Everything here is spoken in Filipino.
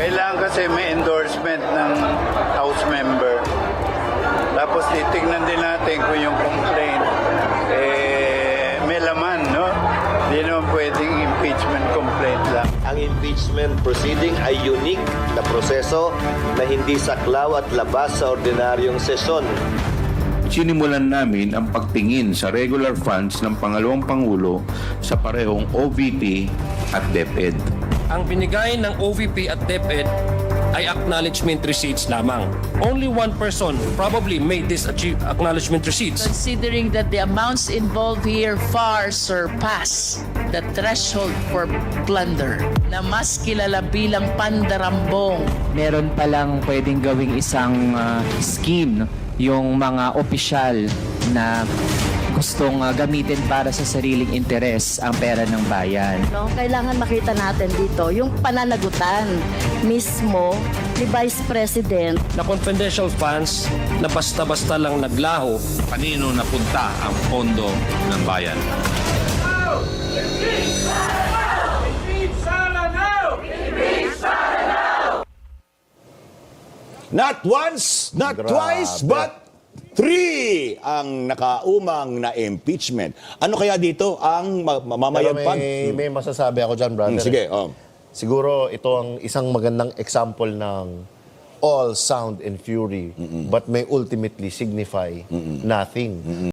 Kailangan kasi may endorsement ng House member. Tapos titignan din natin kung yung complaint eh, may laman, no? Hindi naman pwedeng impeachment complaint lang. Ang impeachment proceeding ay unique na proseso na hindi saklaw at labas sa ordinaryong sesyon. sinimulan namin ang pagtingin sa regular funds ng pangalawang Pangulo sa parehong OVP at DepEd. Ang binigay ng OVP at DepEd ay acknowledgement receipts lamang. Only one person probably made this acknowledgement receipts. considering that the amounts involved here far surpass the threshold for plunder na mas kilala bilang pandarambong. meron palang pwedeng gawing isang ah, scheme yung mga opisyal na gustong ah, gamitin para sa sariling interes ang pera ng bayan. No, kailangan makita natin dito yung pananagutan mismo ni Vice President Na confidential funds na basta-basta lang naglaho Kanino napunta ang pondo ng bayan? Not once, not twice, but three ang nakaumang na impeachment. Ano kaya dito ang ma- Pero mamamayagpag? may, may masasabi ako dyan, brother. Hmm, sige, oh. Siguro ito ang isang magandang example ng all sound and fury but may ultimately signify nothing.